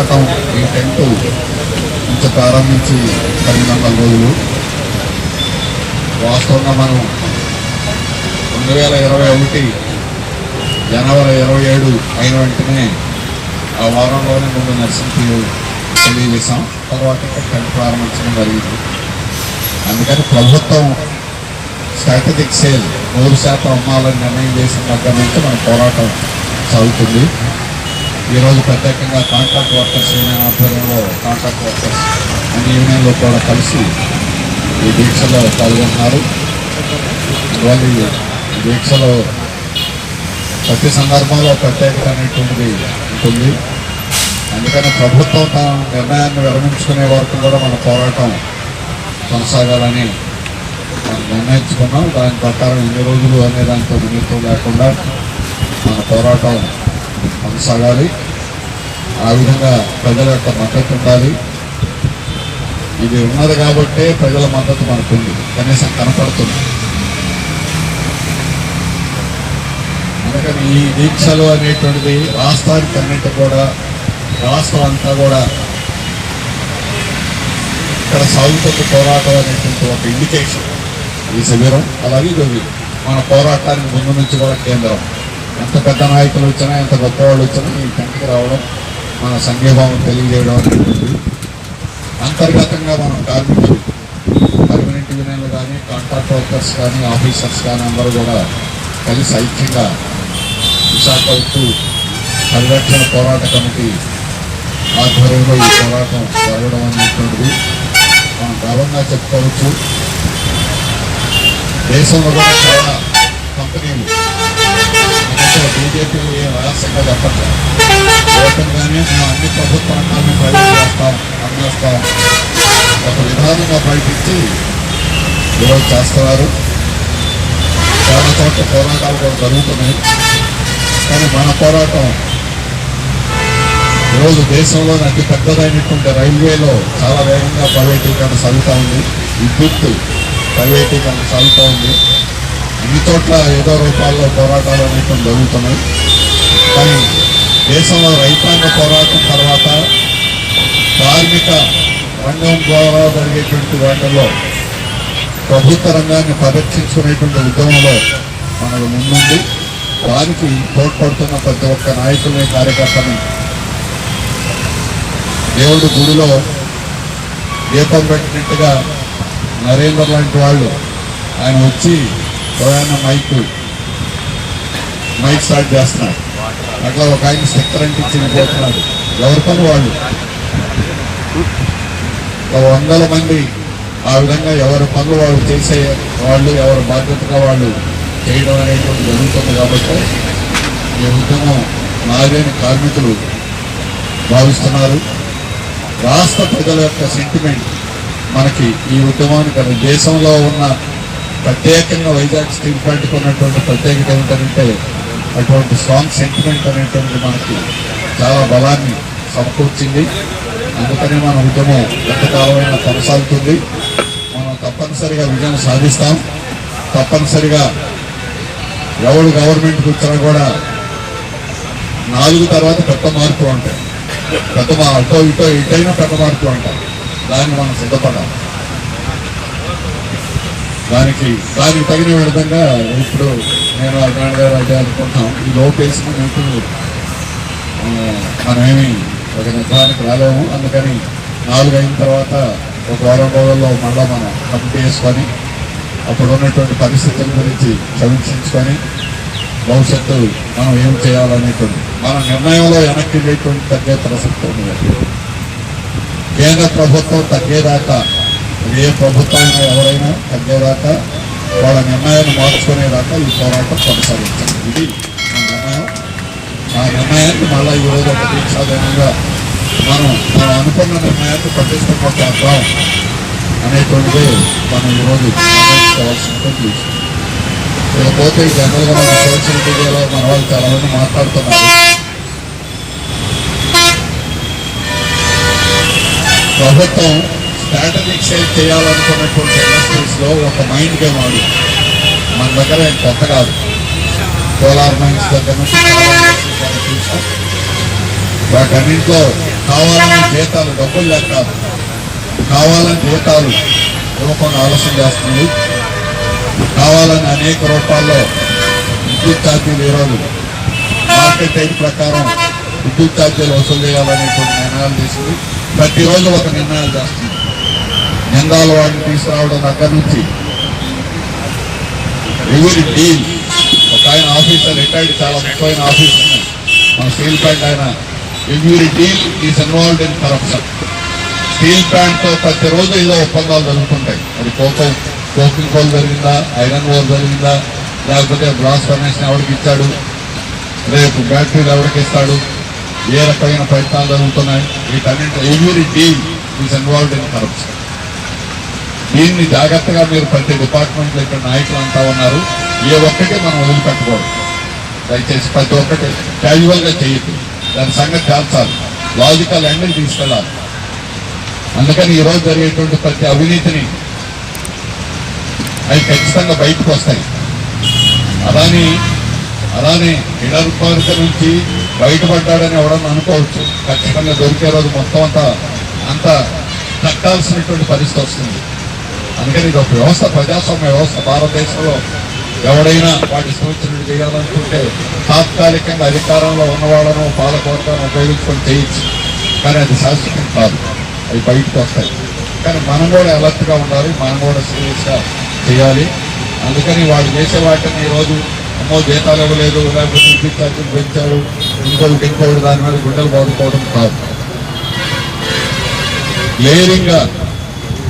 పోరాటం ఈ టెంట్ ఇంత ప్రారంభించి పన్నెండు వందల రోజులు. వాస్తవంగా మనం రెండు వేల ఇరవై ఒకటి జనవరి ఇరవై ఏడు అయిన వెంటనే ఆ వారంలోనే ముందు నర్సింగ్కి తెలియజేశాం. తర్వాత టెంట్ ప్రారంభించడం జరిగింది. అందుకని ప్రభుత్వం స్ట్రాటజిక్ సేల్ నూరు శాతం అమ్మాలని నిర్ణయం చేసిన దగ్గర నుంచి మన పోరాటం సాగుతుంది. ఈరోజు ప్రత్యేకంగా కాంట్రాక్ట్ వర్కర్స్ యూనియన్ ఆధ్వర్యంలో కాంట్రాక్ట్ వర్కర్స్ అన్ని యూనియన్లు కూడా కలిసి ఈ దీక్షలో పాల్గొన్నారు. ఇవాళ ఈ దీక్షలో ప్రతి సందర్భంలో ప్రత్యేకత అనేటువంటిది ఉంటుంది. అందుకని ప్రభుత్వం తన నిర్ణయాన్ని విరమించుకునే వరకు కూడా మన పోరాటం కొనసాగాలని మనం నిర్ణయించుకున్నాం. దాని ప్రకారం ఎన్ని రోజులు అనే దాంతో నిమిత్తం లేకుండా మన పోరాటం కొనసాగాలి. ఆ విధంగా ప్రజల యొక్క మద్దతు ఉండాలి. ఇది ఉన్నది కాబట్టే ప్రజల మద్దతు మనకుంది కనీసం కనపడుతుంది. అందుకని ఈ దీక్షలు అనేటువంటిది రాష్ట్రానికి అన్నిటి కూడా రాష్ట్రం అంతా కూడా ఇక్కడ సాగుతున్న పోరాటం అనేటువంటి ఒక ఇండికేషన్ ఈ శిబిరం అలాగే ఇది మన పోరాటానికి ముందు నుంచి కూడా కేంద్రం. ఎంత పెద్ద నాయకులు వచ్చినా ఎంత గొప్ప వాళ్ళు వచ్చినా ఈ కంటికి రావడం మన సంఘీభావం తెలియజేయడం అనేటువంటిది అంతర్గతంగా మనం కార్మికులు పర్మనెంట్ యూనియన్లు కానీ కాంట్రాక్ట్ వర్కర్స్ కానీ ఆఫీసర్స్ కానీ అందరూ కూడా కలిసి ఐక్యంగా విశాఖ ఉక్కు పరిరక్షణ పోరాట కమిటీ ఆధ్వర్యంలో ఈ పోరాటం జరగడం అనేటువంటిది మనం గర్వంగా చెప్పుకోవచ్చు. దేశంలో కూడా చాలా కంపెనీలు బీజేపీ రహస్యంగా చెప్పట్లేదు ఓపెన్గానే మేము అన్ని ప్రభుత్వ రంగాన్ని ప్రైవేట్ చేస్తాం అమ్మేస్తాం ఒక విధానంగా బయటించి ఈరోజు చేస్తున్నారు చాలా చోట్ల పోరాటాలు కూడా జరుగుతున్నాయి కానీ మన పోరాటం ఈరోజు దేశంలోని అతి పెద్దదైనటువంటి రైల్వేలో చాలా వేగంగా ప్రైవేటీకరణ సాగుతూ ఉంది. విద్యుత్ ప్రైవేటీకరణ సాగుతూ ఉంది. ఈ చోట్ల ఏదో రూపాల్లో పోరాటాలు అనేవి జరుగుతున్నాయి. కానీ దేశంలో రైతాంగ పోరాటం తర్వాత కార్మిక రంగం ద్వారా జరిగేటువంటి వాటిల్లో ప్రభుత్వ రంగాన్ని పరిరక్షించుకునేటువంటి ఉద్యమంలో మనకు ముందుంది. దానికి తోడ్పడుతున్న ప్రతి ఒక్క నాయకుల్ని కార్యకర్తని దేవుడి గుడిలో దీపం పెట్టినట్టుగా నరేంద్ర లాంటి వాళ్ళు ఆయన వచ్చి ప్రయాణ మైక్ మైక్ స్టార్ట్ చేస్తున్నారు. అట్లా ఒక ఆయన సెక్టర్ అంటించి పోతున్నాడు ఎవరి పని వాళ్ళు? ఒక వందల మంది ఆ విధంగా ఎవరి పనులు వాళ్ళు చేసే వాళ్ళు ఎవరి బాధ్యతగా వాళ్ళు చేయడం అనేటువంటి జరుగుతుంది కాబట్టి ఈ ఉద్యమం నాగేని కార్మికులు భావిస్తున్నారు. రాష్ట్ర ప్రజల యొక్క సెంటిమెంట్ మనకి ఈ ఉద్యమానికి దేశంలో ఉన్న ప్రత్యేకంగా వైజాగ్ స్టీల్ ప్లాంట్కి ఉన్నటువంటి ప్రత్యేకత ఏమిటంటే అటువంటి స్ట్రాంగ్ సెంటిమెంట్ అనేటువంటి మనకి చాలా బలాన్ని సమకూర్చింది. అందుకని మన ఉద్యమం ఎంతకాలమైనా కొనసాగుతుంది. మనం తప్పనిసరిగా విజయం సాధిస్తాం. తప్పనిసరిగా ఎవరు గవర్నమెంట్కి వచ్చినా కూడా నాలుగు తర్వాత పెద్ద మార్పులు ఉంటాయి. పెద్ద మా అటో ఇటో ఇటైనా పెద్ద మార్పులు ఉంటాయి. దాన్ని మనం సిద్ధపడాలి. దానికి దానికి తగిన విధంగా ఇప్పుడు నేను అన్నాడు గారు అంటే అనుకుంటాం ఈ లోపేసిన మీకు మనమేమి ఒక నిర్ధారణకు రాలేము. అందుకని నాలుగు అయిన తర్వాత ఒక వారం రోజుల్లో మళ్ళా మనం కమిటీ వేసుకొని అప్పుడు ఉన్నటువంటి పరిస్థితుల గురించి సమీక్షించుకొని భవిష్యత్తు మనం ఏం చేయాలనేటువంటి మన నిర్ణయంలో వెనక్కి లేటువంటి తగ్గే ప్రసక్తి ఉంది. కేంద్ర ప్రభుత్వం తగ్గేదాకా ఏ ప్రభుత్వం ఎవరైనా తగ్గేదాకా వాళ్ళ నిర్ణయాన్ని మార్చుకునేదాకా ఈ పోరాటం కొనసాగించాలి. ఇది నా నిర్ణయం. ఆ నిర్ణయాన్ని మళ్ళీ ఈరోజు ఒక దీక్షాదనంగా మనం మనం అనుకున్న నిర్ణయాన్ని పట్టించుకోవడం అనేటువంటిది మనం ఈరోజు నిర్ణయించుకోవాల్సినటువంటి విషయం. ఇకపోతే జనరల్గా మన సోషల్ మీడియాలో మన వాళ్ళు చాలా మంది మాట్లాడుతున్నారు. ప్రభుత్వం స్ట్రాటజిక్ సేల్ చేయాలనుకున్నటువంటి ఇండస్ట్రీస్లో ఒక మైండ్ గేమ్ ఆడు. మన దగ్గర ఏం కొత్త కాదు. సోలార్ మైన్స్ దగ్గర నుంచి చూసాం వాటన్నింటిలో కావాలని జీతాలు డబ్బులు లెక్క కావాలని జీతాలు ఇవ్వకుండా ఆలస్యం చేస్తుంది. కావాలని అనేక రూపాల్లో విద్యుత్ ఛార్జీలు ఈరోజు మార్కెట్ రేట్ ప్రకారం విద్యుత్ ఛార్జీలు వసూలు చేయాలనేటువంటి నిర్ణయాలు తీసుకుని ప్రతిరోజు ఒక నిర్ణయాలు చేస్తుంది. నిందాల వాడిని తీసుకురావడం దగ్గర నుంచి. ఎవరి డీల్ ఒక ఆయన ఆఫీసర్ రిటైర్డ్ చాలా ముఖ్యమైన ఆఫీసర్. మన స్టీల్ ప్లాంట్ ఆయన. ఎవరి deal is involved in corruption. Steel ప్లాంట్తో ప్రతిరోజు ఏదో ఒప్పందాలు జరుగుతుంటాయి. అది కోకో కోకింగ్ కోల్ జరిగిందా ఐరన్ ఓర్ జరిగిందా లేకపోతే బ్లాస్ ఫర్నేషన్ ఎవరికి ఇచ్చాడు రేపు బ్యాటరీలు ఎవరికి ఇస్తాడు ఏ రకమైన ప్రయత్నాలు జరుగుతున్నాయి వీటన్నింటి ఎవరి deal is involved in corruption. దీన్ని జాగ్రత్తగా మీరు ప్రతి డిపార్ట్మెంట్లో ఇక్కడ నాయకులు అంతా ఉన్నారు. ఏ ఒక్కటి మనం వదిలిపెట్టకూడదు. దయచేసి ప్రతి ఒక్కటి క్యాజువల్గా చేయొచ్చు చేయొద్దు దాని సంగతి కాల్చాలి లాజికల్ ఎండ్కి తీసుకెళ్ళాలి. అందుకని ఈరోజు జరిగేటువంటి ప్రతి అవినీతిని అవి ఖచ్చితంగా బయటకు వస్తాయి. అలానే అలానే ఇడర్పార్క నుంచి బయటపడ్డాడని ఎవడన్నా అనుకోవచ్చు. ఖచ్చితంగా దొరికే రోజు మొత్తం అంతా అంతా కట్టాల్సినటువంటి పరిస్థితి వస్తుంది. అందుకని ఇది ఒక వ్యవస్థ ప్రజాస్వామ్య వ్యవస్థ భారతదేశంలో ఎవడైనా వాటి సూచనలు చేయాలనుకుంటే తాత్కాలికంగా అధికారంలో ఉన్న వాళ్ళను పాలకవర్గాన్ని ఉపయోగించుకొని చేయొచ్చు. కానీ అది శాశ్వతం కాదు. అవి బయటకు వస్తాయి. కానీ మనం కూడా అలర్ట్గా ఉండాలి. మనం కూడా సీరియస్గా చేయాలి. అందుకని వాళ్ళు చేసే వాటిని ఈరోజు అమ్మో జీతాలు ఇవ్వలేదు లేకపోతే విద్యుత్ ఛార్జీలు పెంచారు ఇంకోటి ఇంకోటి దాని మీద గుండెలు బాదుకోవడం కాదు. లేరింగా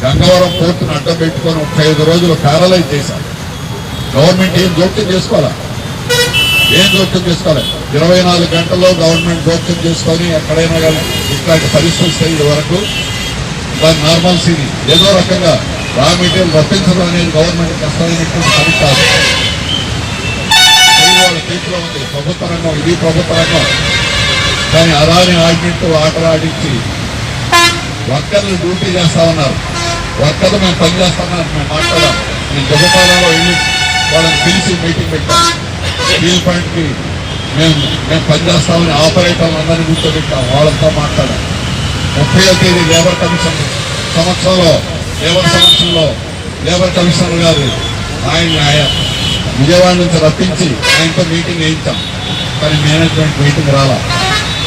గంగవరం పోర్టును అడ్డం పెట్టుకొని ముప్పై ఐదు రోజులు ప్యారలైజ్ చేశారు. గవర్నమెంట్ ఏం జోక్యం చేసుకోవాలా? ఏం జోక్యం చేసుకోవాలి? ఇరవై నాలుగు గంటల్లో గవర్నమెంట్ జోక్యం చేసుకొని ఎక్కడైనా కానీ ఇట్లాంటి పరిస్థితి ఇది వరకు దాని నార్మల్సీని ఏదో రకంగా రా మెటీరియల్ రప్పించడం అనేది గవర్నమెంట్ కష్టమైనటువంటి పని కాదు. చేతిలో ఉంది. ప్రభుత్వ రంగం ఇది ప్రభుత్వ రంగం. కానీ అదాని ఆడినట్టు ఆటలు ఆడించి వర్కర్లు డ్యూటీ చేస్తా ఉన్నారు. వర్కర్లు మేము పని చేస్తామని మేము మాట్లాడాం. నేను జగపాలలో వెళ్ళి వాళ్ళని పిలిచి మీటింగ్ పెట్టాం. స్టీల్ పాయింట్కి మేము మేము పనిచేస్తామని ఆపరేటర్లు అందరినీ కూర్చోబెట్టాం. వాళ్ళతో మాట్లాడాం. ముప్పై తేదీ లేబర్ కమిషన్ సంవత్సరంలో లేబర్ సమక్షంలో లేబర్ కమిషనర్ గారు ఆయన ఆయన విజయవాడ నుంచి రప్పించి ఆయనతో మీటింగ్ వేయించాం. కానీ మేనేజ్మెంట్ మీటింగ్ రాలా.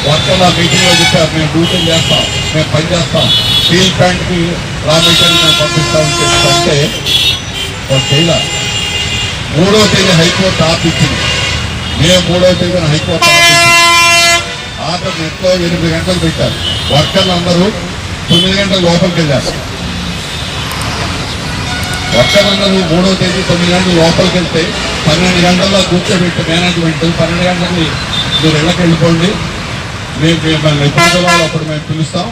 వర్కర్లు ఆ మీటింగ్లో చెప్పారు మేము డ్యూటీ చేస్తాం మేము పనిచేస్తాం స్టీల్ ప్లాంట్కి రా మెటీరియల్ మేము పంపిస్తామని చెప్పంటే వాళ్ళు మూడో తేదీ హైకోర్టు ఆపించింది మే మూడో తేదీన హైకోర్టు ఆఫ్ ఇచ్చింది ఆర్డర్ ఎనిమిది గంటలు పెట్టారు. వర్కర్లు అందరూ తొమ్మిది గంటల లోపలికి వెళ్ళారు. వర్కర్లందరూ మూడో తేదీ తొమ్మిది గంటల లోపలికి వెళ్తే పన్నెండు గంటల్లో కూర్చోబెట్టి మేనేజ్మెంట్ పన్నెండు గంటలకి మీరు ఇళ్ళకి వెళ్ళిపోండి. మేము మిమ్మల్ని ఎప్పుడు అప్పుడు మేము పిలుస్తాం.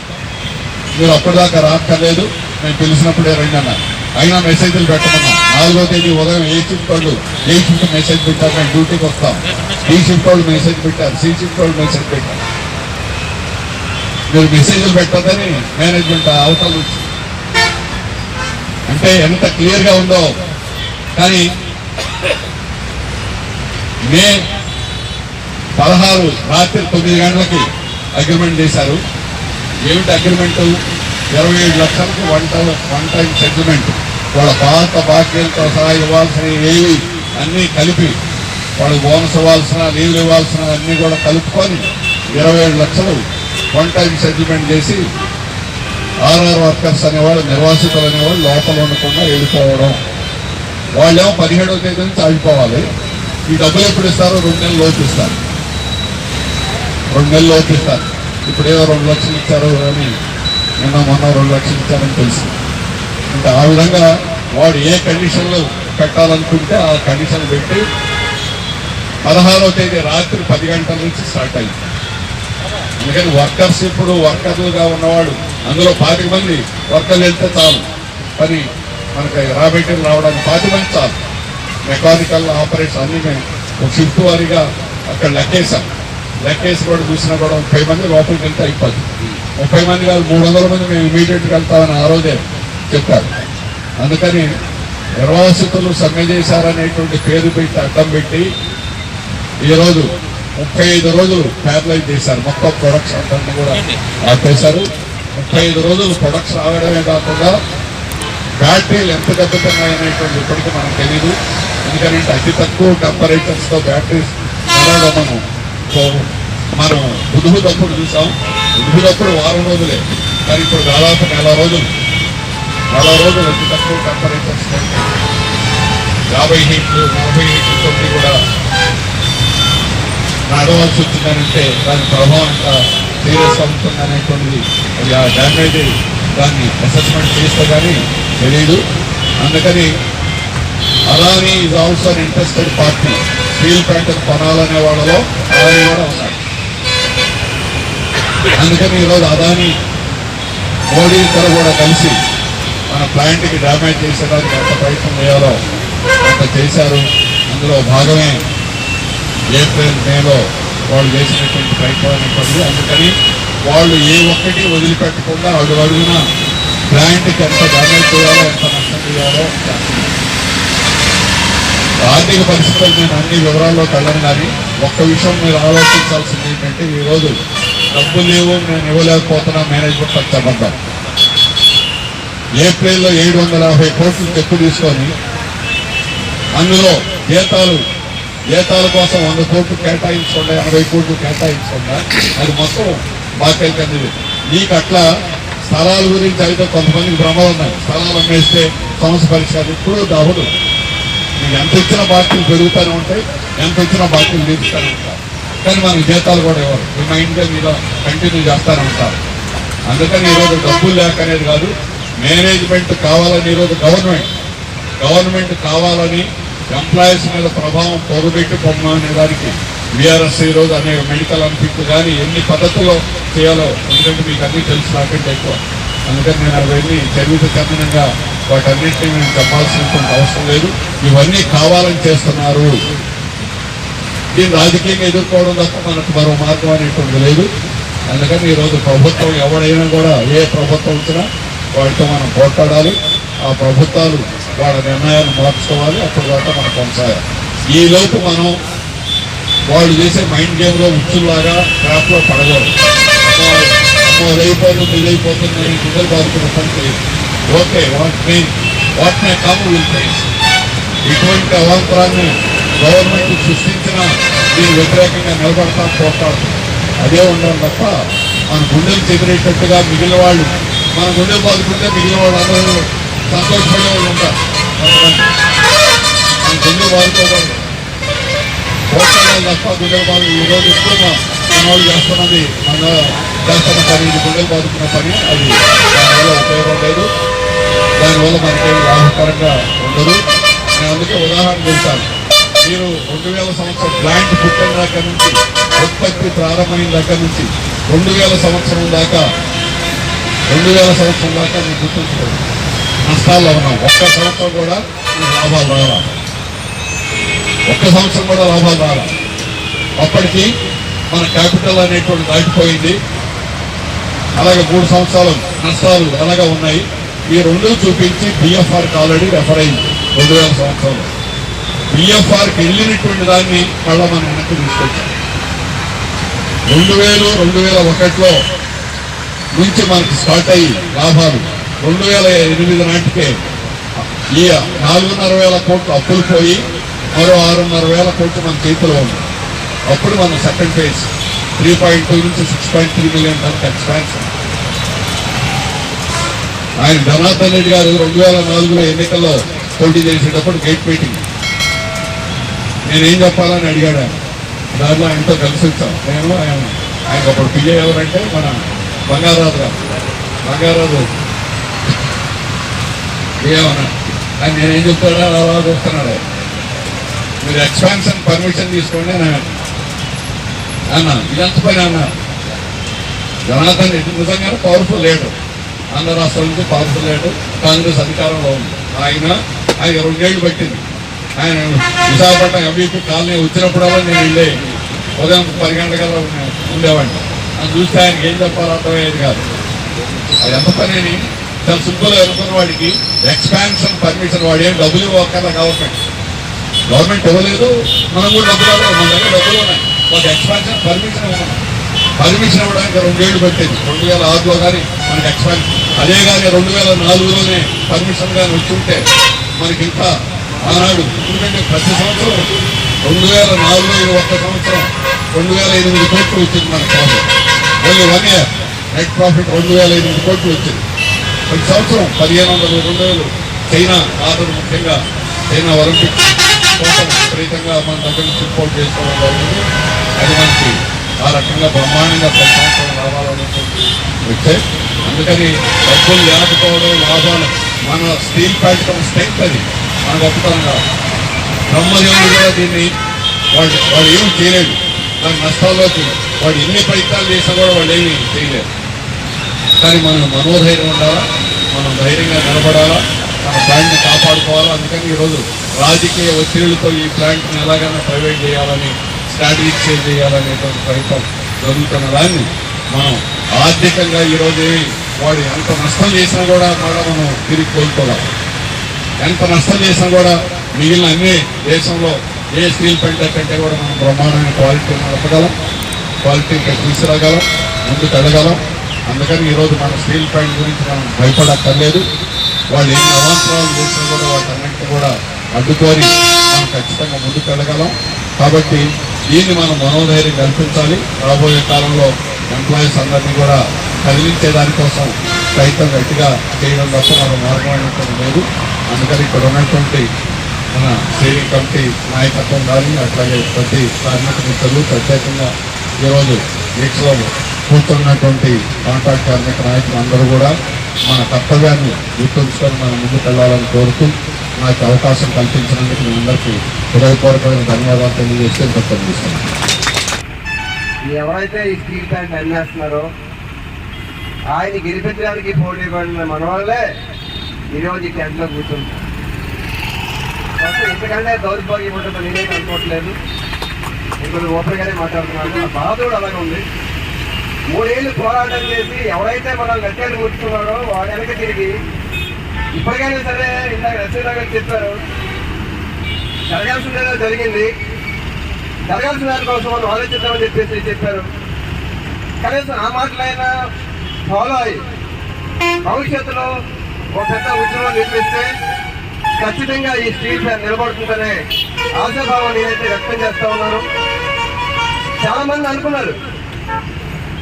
మీరు అప్పటిదాకా రాక్కర్లేదు. నేను పిలిచినప్పుడే రండి అయినా మెసేజ్లు పెట్టమన్నా. నాలుగో తేదీ ఉదయం ఏ షిఫ్ట్ వాళ్ళు ఏ షిఫ్ట్ మెసేజ్ పెట్టారు మేము డ్యూటీకి వస్తాం. ఈ షిఫ్ట్ వాళ్ళు మెసేజ్ పెట్టారు సి షిఫ్ట్ వాళ్ళు మెసేజ్ పెట్టారు. మీరు మెసేజ్లు పెట్టదని మేనేజ్మెంట్ అవతల నుంచి. అంటే ఎంత క్లియర్గా ఉందో. కానీ మే పదహారు రాత్రి తొమ్మిది గంటలకి అగ్రిమెంట్ చేశారు. ఏమిటి అగ్రిమెంట్ ఇరవై ఏడు లక్షలకు one time one time settlement వాళ్ళ పాత బాకీలతో సహా ఇవ్వాల్సినవి ఏవి? అన్నీ కలిపి వాళ్ళు బోనస్ ఇవ్వాల్సిన లీవ్లు ఇవ్వాల్సిన అన్నీ కూడా కలుపుకొని ఇరవై ఏడు లక్షలు వన్ టైం సెటిల్మెంట్ చేసి ఆర్ఆర్ వర్కర్స్ అనేవాళ్ళు నిర్వాసితులు అనేవాళ్ళు లోపల ఉండకుండా వెళ్ళిపోవడం. వాళ్ళేమో పదిహేడవ తేదీ నుంచి ఆగిపోవాలి. ఈ డబ్బులు ఎప్పుడు ఇస్తారో? రెండు నెలలు లోపు ఇస్తారు. రెండు నెలలు లోపు ఇస్తారు. రెండు లక్షలు ఇచ్చారు అని నిన్న మొన్న రెండు లక్షలు ఇచ్చారని తెలుసు. ఇంకా ఆ విధంగా వాడు ఏ కండిషన్లు పెట్టాలనుకుంటే ఆ కండిషన్ పెట్టి పదహారవ తేదీ రాత్రి పది గంటల నుంచి స్టార్ట్ అయింది. అందుకని వర్కర్స్ ఇప్పుడు వర్కర్లుగా ఉన్నవాడు అందులో పాతిక మంది వర్కర్లు వెళ్తే చాలు. పని మనకి రాబెట్టి రావడానికి పాతి మంది చాలు. మెకానికల్ ఆపరేషన్ అన్ని మేము ఒక షిఫ్ట్ వారీగా అక్కడ లెక్కేసాం లెక్కేసి కూడా చూసినా కూడా ముప్పై మంది లోపలికి వెళ్తే అయిపోతుంది ముప్పై మంది కాదు మూడు వందల మంది మేము ఇమీడియట్గా వెళ్తామని ఆ రోజే చెప్పారు. అందుకని నిర్వాసితులు సమ్మె చేశారనేటువంటి పేరు పెట్టి అడ్డం పెట్టి ఈరోజు ముప్పై ఐదు రోజులు ప్యారలైజ్ చేశారు. మొత్తం ప్రొడక్ట్స్ అంతా కూడా ఆపేశారు. ముప్పై ఐదు రోజులు ప్రొడక్ట్స్ ఆగడమే కాకుండా బ్యాటరీలు ఎంత దెబ్బతిన్నాయనేటువంటి ఇప్పటికీ మనకు తెలియదు ఎందుకంటే అతి తక్కువ టెంపరేచర్స్తో బ్యాటరీస్ మనం మనం బుధుడప్పుడు చూసాం. బుధుడప్పుడు వారం రోజులే. కానీ ఇప్పుడు దాదాపు నెల రోజులు. నెల రోజులు అతి తక్కువ టెంపరేచర్స్ యాభై హీట్లు నలభై హీట్లు తోటి కూడా నడవాల్సి వచ్చిందనంటే దాని ప్రభావం ఎంత సీరియస్ అవుతుంది అనేటువంటిది అది ఆ డ్యామేజ్ దాన్ని అసెస్మెంట్ చేస్తే కానీ తెలియదు అందుకని అలానే is also interested party steel plant కొనాలనే వాళ్ళలో అలానే కూడా ఉన్నారు. అందుకని ఈరోజు అదానీ మోడీ ఇద్దరు కూడా కలిసి మన ప్లాంట్కి డ్యామేజ్ చేసేదానికి ఎంత ప్రయత్నం చేయాలో అంత చేశారు. అందులో భాగమే ఏప్రిల్ మేలో వాళ్ళు చేసినటువంటి ప్రయత్నం అనేటువంటిది అందుకని వాళ్ళు ఏ ఒక్కటి వదిలిపెట్టకుండా అడుగు అడుగున ప్లాంట్కి ఎంత డ్యామేజ్ చేయాలో ఎంత నష్టం చేయాలో ఆర్థిక పరిస్థితులు నేను అన్ని వివరాల్లో వెళ్ళను కానీ ఒక్క విషయం మీరు ఆలోచించాల్సింది ఏంటంటే ఈ రోజు డబ్బులు లేవు నేను ఇవ్వలేకపోతున్నా మేనేజ్మెంట్ వచ్చబడ్డాం ఏప్రిల్లో ఏడు వందల యాభై కోట్లు చెప్పు తీసుకొని అందులో జీతాలు జీతాల కోసం వంద కోట్లు కేటాయించకుండా ఎనభై కోట్లు కేటాయించకుండా అది మొత్తం బాకీలు కంది నీకు అట్లా స్థలాల గురించి అయితే కొంతమందికి భ్రమలు ఉన్నాయి స్థలాలు అమ్మేస్తే సమస్య పరిష్కారం ఇప్పుడు దాహుడు నీకు ఎంత ఇచ్చిన బాకీలు పెరుగుతూనే ఉంటాయి ఎంత ఇచ్చిన బాకీలు తీరుస్తూనే ఉంటాయి. కానీ మనకు జీతాలు కూడా ఇవ్వరు రిమైండ్గా మీరు మీద కంటిన్యూ చేస్తూనే ఉంటారు అందుకని ఈరోజు డబ్బులు లేక అనేది కాదు మేనేజ్మెంట్ కావాలని ఈరోజు గవర్నమెంట్ గవర్నమెంట్ కావాలని ఎంప్లాయీస్ మీద ప్రభావం పొగబెట్టి పొమ్మనే దానికి బీఆర్ఎస్ ఈరోజు అనేక మెడికల్ అనిపిస్తూ కానీ ఎన్ని పద్ధతుల్లో చేయాలో ఎందుకంటే మీకు అన్ని తెలుసు నాకంటే ఎక్కువ. అందుకని నేను అవన్నీ చరిత్ర చందనంగా వాటన్నింటినీ మేము చెప్పాల్సినటువంటి అవసరం లేదు. ఇవన్నీ కావాలని చేస్తున్నారు. దీన్ని రాజకీయంగా ఎదుర్కోవడం తప్ప మనకు మరో మార్గం అనేటువంటి లేదు. అందుకని ఈరోజు ప్రభుత్వం ఎవడైనా కూడా ఏ ప్రభుత్వం వచ్చినా వాటితో మనం పోట్లాడాలి. ఆ ప్రభుత్వాలు వాళ్ళ నిర్ణయాలు మార్చుకోవాలి. అప్పుడు దాకా మనం కొనసాగాలి. ఈ లోపు మనం వాళ్ళు చేసే మైండ్ గేమ్లో ఉచ్చులాగా ట్రాప్లో పడగలరు అమ్మో అమ్మో అదైపోతుంది ఇదైపోతుంది అని పని చేయదు okay what may what may come will face. ఇటువంటి అవాంతరాన్ని గవర్నమెంట్ సృష్టించిన దీని వ్యతిరేకంగా నిలబడతాం పోట్లాడుతాం అదే ఉండడం తప్ప మన గుండెలు చెదిరేటట్టుగా మిగిలిన వాళ్ళు మన గుండెలు బాదుకుంటే మిగిలిన వాళ్ళు అందరూ సంతోషపడే వాళ్ళు ఉంటారు. మన గుండెలు బాదుకోకూడదు పోట్లాడాలి తప్ప గుండెలు బాధ ఈ రోజు ఎక్కువ మా- మన వాళ్ళు చేస్తున్నది మన చేస్తున్న పని ఇది గుండెలు బాదుకున్న పని అది దానివల్ల ఉపయోగం లేదు. దానివల్ల మనకేమి లాభకరంగా ఉండదు. నేను అందుకే ఉదాహరణ చెప్తాను. మీరు రెండు వేల సంవత్సరం ప్లాంట్ పుట్టిన దగ్గర నుంచి ఉత్పత్తి ప్రారంభమైన దగ్గర నుంచి రెండు వేల సంవత్సరం దాకా రెండు వేల సంవత్సరం దాకా మీరు గుర్తుంచుకోండి. నష్టాల్లో ఉన్నాం. ఒక్క సంవత్సరం కూడా లాభాలు రావాలి ఒక్క సంవత్సరం కూడా లాభాలు రాలా. అప్పటికి మన క్యాపిటల్ అనేటువంటి దాటిపోయింది. అలాగే మూడు సంవత్సరాలు నష్టాలు అలాగే ఉన్నాయి. ఈ రెండు చూపించి బిఎఫ్ఆర్కి ఆల్రెడీ రెఫర్ అయింది రెండు వేల సంవత్సరంలో. పిఎఫ్ఆర్కి వెళ్ళినటువంటి దాన్ని మళ్ళా మనం వెనక్కి తీసుకొచ్చాం. రెండు వేలు రెండు వేల ఒకటిలో నుంచి మనకి స్టార్ట్ అయ్యి లాభాలు రెండు వేల ఎనిమిది నాటికే ఈ నాలుగున్నర వేల కోట్లు అప్పులు పోయి మరో ఆరున్నర వేల కోట్లు మన చేతిలో ఉంది అప్పుడు మనం second phase three point two నుంచి six point three million ton expansion ఆయన జనార్దన్ రెడ్డి గారు రెండు వేల నాలుగులో ఎన్నికల్లో పోటీ చేసేటప్పుడు గేట్ మీటింగ్ నేనేం చెప్పాలని అడిగాడు? దాంట్లో ఆయనతో కలిసి వచ్చాం. నేను ఆయన ఆయన అప్పుడు పిఏ ఎవరంటే మన బంగారాజు గారు. బంగారాజు. ఏమన్నా? ఆయన నేనేం చెప్తాడో అలా అలా చూస్తున్నాడు మీరు ఎక్స్పాన్షన్ పర్మిషన్ తీసుకోండి అని అన్న ఇదంత పని అన్న. జనార్దన్ రెడ్డి నిజంగానే పవర్ఫుల్ లేడు ఆంధ్ర రాష్ట్రం నుంచి పవర్ఫుల్ లేడు కాంగ్రెస్ అధికారంలో ఉంది. ఆయన ఆయన రెండేళ్ళు పట్టింది. ఆయన విశాఖపట్నం ఎంపీపీ కాలనీ వచ్చినప్పుడల్లా నేను వెళ్ళే ఉదయం పది గంటల ఉండేవాడిని. అది చూస్తే ఆయనకి ఏం చెప్పాలో అర్థమయ్యేది కాదు. అది ఎంత పనిని చాలా సింపుల్గా అనుకున్న వాడికి ఎక్స్పాన్షన్ పర్మిషన్ వాడు ఏం డబ్బులు ఇవ్వక్కర్ల గవర్నమెంట్. గవర్నమెంట్ ఇవ్వలేదు. మనం కూడా డబ్బులు మన దగ్గర డబ్బులు ఉన్నాయి. ఒక ఎక్స్పాన్షన్ పర్మిషన్ ఇవ్వమని. పర్మిషన్ ఇవ్వడానికి రెండేళ్ళు పెట్టేది. రెండు వేల ఆరులో కానీ మనకి ఎక్స్పాన్షన్ అదే కానీ రెండు వేల నాలుగులోనే పర్మిషన్ కానీ వచ్చి ఉంటే మనకి ఇంకా ఆనాడు ఎందుకంటే ప్రతి సంవత్సరం రెండు వేల నాలుగు ఇది ఒక్క సంవత్సరం రెండు వేల ఎనిమిది కోట్లు వచ్చింది మన profit only one year net profit రెండు వేల ఎనిమిది కోట్లు వచ్చింది. ప్రతి సంవత్సరం పదిహేను వందల రెండు వేలు. చైనా ఆదరణ ముఖ్యంగా చైనా ఒలింపిక్స్ కోసం విపరీతంగా మన దగ్గర నుంచి ఇంపోర్ట్ చేసుకోవడం జరిగింది. అది మనకి ఆ రకంగా బ్రహ్మాండంగా ప్రతి సంవత్సరం లాభాలు వచ్చాయి. అందుకని డబ్బులు లేకపోవడం లాభాలు మన స్టీల్ ప్యాక్ట్ స్ట్రెంగ్త్ అది. మన గొప్పతనం కాదు. బ్రహ్మదేవుడు కూడా దీన్ని వాడు వాడు ఏమి చేయలేదు. దాని నష్టాల్లోకి వాడు ఎన్ని ప్రయత్నాలు చేసినా కూడా వాళ్ళు ఏమి చేయలేదు. కానీ మనం మనోధైర్యం ఉండాలా? మనం ధైర్యంగా నిలబడాలా? మన ప్లాంట్ని కాపాడుకోవాలా? అందుకని ఈరోజు రాజకీయ ఒత్తిళ్ళతో ఈ ప్లాంట్ని ఎలాగైనా ప్రైవేట్ చేయాలని స్ట్రాటజిక్ చేంజ్ చేయాలనేటువంటి ప్రయత్నం జరుగుతున్న దాన్ని మనం ఆర్థికంగా ఈరోజు ఏమి వాడు ఎంత నష్టం చేసినా కూడా మళ్ళీ మనం తిరిగి కోల్పోదాం ఎంత నష్టం చేసినా కూడా మిగిలిన అన్ని దేశంలో ఏ స్టీల్ ప్లాంట్ కంటే కూడా మనం బ్రహ్మాండమైన క్వాలిటీ నడపగలం క్వాలిటీ తీసుకురాగలం ముందుకు వెళ్ళగలం. అందుకని ఈరోజు మన స్టీల్ పాయింట్ గురించి మనం భయపడక్కర్లేదు. వాళ్ళు ఎన్ని అవాంతరాలు చేసినా కూడా వాటన్నింటినీ కూడా అడ్డుకొని మనం ఖచ్చితంగా ముందుకు వెళ్ళగలం. కాబట్టి దీన్ని మనం మనోధైర్యం కల్పించాలి. రాబోయే కాలంలో ఎంప్లాయీస్ అందరినీ కూడా కదిలించే దానికోసం రైతు గట్టిగా చేయడం తప్ప మనం మార్గం లేదు. అందుకని ఇక్కడ ఉన్నటువంటి మన సేవింగ్ కమిటీ నాయకత్వం కానీ అట్లాగే ప్రతి కార్మిక మిత్రులు ప్రత్యేకంగా ఈరోజు దీక్షలో కూర్చున్నటువంటి కాంట్రాక్ట్ కార్మిక నాయకులు అందరూ కూడా మన కర్తవ్యాన్ని గుర్తుంచుకొని మనం ముందుకెళ్ళాలని కోరుతూ నాకు అవకాశం కల్పించినందుకు మీ అందరికీ హృదయపూర్వకమైన ధన్యవాదాలు తెలియజేస్తే ఇంత ఎవరైతే ఈ స్టీల్ ప్లాంట్ అన్నేస్తున్నారో ఆయన గెలిపించడానికి పోటీ పడిన మన వాళ్ళే ఈరోజు ఈ టెంట్లో కూర్చుంటారు. ఎందుకంటే దౌర్భాగ్యం ఉంటుందో నేనేం అనుకోవట్లేదు. ఇంకొక ఓపెన్గానే మాట్లాడుతున్నాను. నా బాధ కూడా అలాగే ఉంది. మూడేళ్ళు పోరాటం చేసి ఎవరైతే మనం గట్టాలు కూర్చున్నాడో వాడు వెనక తిరిగి ఇప్పటికైనా సరే ఇందాక రసీదా గారు చెప్పారు జరగాల్సిన జరిగింది. జరగాల్సిన దాని కోసం మనం ఆలోచిద్దామని చెప్పేసి చెప్పారు. కనీసం ఆ మాటలైనా ఫాలో అయ్యి భవిష్యత్తులో ఒక పెద్ద ఉద్యమం నిర్మిస్తే ఖచ్చితంగా ఈ స్ట్రీట్ ఫ్యాన్ నిలబడుతుందనే ఆశాభావం నేనైతే వ్యక్తం చేస్తా ఉన్నాను చాలా మంది అనుకున్నారు.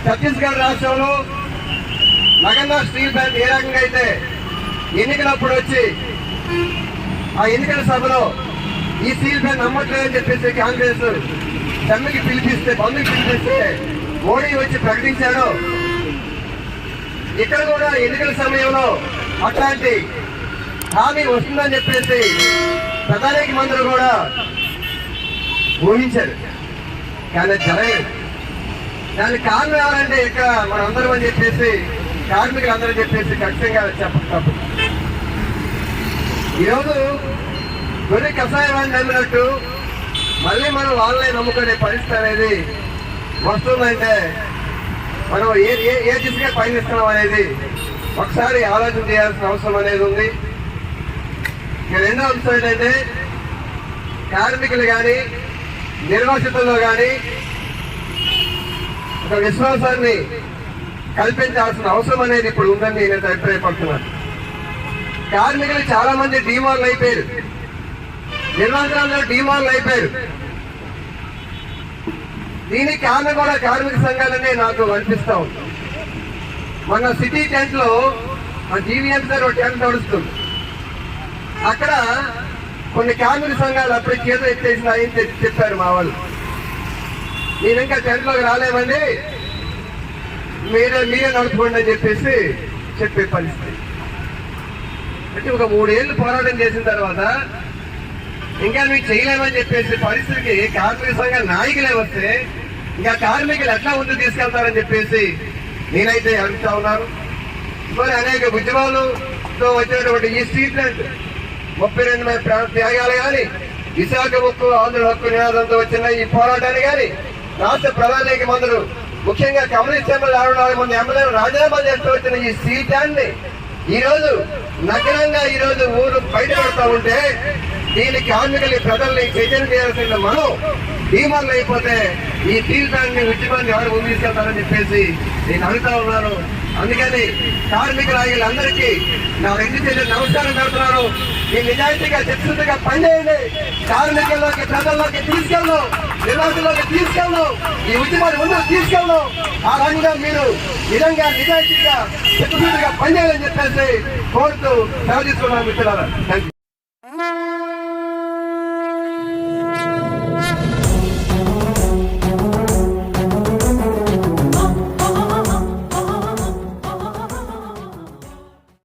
ఛత్తీస్గఢ్ రాష్ట్రంలో నగన్న స్టీల్ ఫ్యాన్ ఏ రకంగా అయితే ఎన్నికలప్పుడు వచ్చి ఆ ఎన్నికల సభలో ఈ స్టీల్ ప్లాంట్ నమ్మట్లేదని చెప్పేసి కాంగ్రెస్ సమ్మెకి పిలిపిస్తే బంధుకి పిలిపిస్తే మోడీ వచ్చి ప్రకటించాడు ఇక్కడ కూడా ఎన్నికల సమయంలో అట్లాంటి హామీ వస్తుందని చెప్పేసి ప్రధానికి మంత్రులు కూడా ఊహించారు. కానీ అది జరగలేదు. దానికి కారణం ఎవరంటే ఇక్కడ మనందరం అని చెప్పేసి కార్మికులు అందరూ చెప్పేసి ఖచ్చితంగా చెప్పక తప్పదు ఈరోజు గొర్రె కషాయవాన్ని నమ్మినట్టు మళ్ళీ మనం వాళ్ళనే నమ్ముకునే పరిస్థితి అనేది వస్తుందంటే మనం ఏ ఏ ఏ దిశగా పయనిస్తున్నాం అనేది ఒకసారి ఆలోచన చేయాల్సిన అవసరం అనేది ఉంది. ఇక రెండో అంశం ఏంటంటే కార్మికులు కానీ నిర్వాసితుల్లో కానీ ఒక విశ్వాసాన్ని కల్పించాల్సిన అవసరం అనేది ఇప్పుడు ఉందని నేను అభిప్రాయపడుతున్నాను. కార్మికులు చాలా మంది అయిపోయారు. నిర్వాహకులందరూ డిమాన్లు అయిపోయారు. దీనికి కారణం కూడా కార్మిక సంఘాలనే నాకు అనిపిస్తా ఉంది. మన సిటీ టెంట్లో మన జీవీఎం సార్ ఒక టెంట్ నడుస్తుంది. అక్కడ కొన్ని కార్మిక సంఘాలు అప్పుడే చేతులు ఎత్తేసినాయని చెప్పారు మా వాళ్ళు. నేను ఇంకా టెంట్లోకి రాలేమండి. మీరే మీరే నడుపుకోండి అని చెప్పేసి చెప్పే పరిస్థితి. అంటే ఒక మూడేళ్ళు పోరాటం చేసిన తర్వాత ఇంకా మీకు చేయలేమని చెప్పేసి పరిస్థితికి కార్మిక సంఘ నాయకులే వస్తే ఇంకా కార్మికులు ఎట్లా ముందు తీసుకెళ్తారని చెప్పేసి నేనైతే అడుగుతా ఉన్నాను. మరి అనేక ఉద్యమాలతో వచ్చినటువంటి ఈ స్ట్రీట్ ప్లాంట్ ముప్పై రెండు మంది ప్రాణ త్యాగాలు కానీ విశాఖ ముక్కు ఆంధ్ర హక్కు నినాదంతో వచ్చిన ఈ పోరాటాన్ని కానీ రాష్ట్ర ప్రధానికి మందులు ముఖ్యంగా కమ్యూనిస్ట్ ఎమ్మెల్యే అరవై నాలుగు మంది ఎమ్మెల్యేలు రాజీనామా చేస్తూ వచ్చిన ఈ స్టీల్ ప్లాంట్ని ఈరోజు రోజు నగ్నంగా ఊరు బయట పెడతా ఉంటే దీనికి కార్మికుల్ని ప్రజల్ని చైతన్యం చేయాల్సిన మనం ధీమాలు అయిపోతే ఈ తీర్థాన్ని ఉద్యమాన్ని ఎవరు ముందుకెళ్తారని చెప్పేసి నేను అడుగుతా ఉన్నాను. అందుకని కార్మిక రాయలందరికీ నా రెండు చెల్లి నమస్కారం పెడుతున్నాను ఈ నిజాయితీగా చిత్తశుద్ధిగా పనిచేయండి. కార్మికుల్లోకి ప్రజల్లోకి తీసుకెళ్ళను నిర్వాహకుల్లోకి తీసుకెళ్ళను ఈ ఉద్యమాన్ని ముందుకు తీసుకెళ్ళను ఆ రంగంగా మీరు నిజంగా నిజాయితీగా చిత్తశుద్ధిగా పనిచేయాలని చెప్పేసి కోరుతూ సెలవు తీసుకున్నాను మిత్రులారా. థ్యాంక్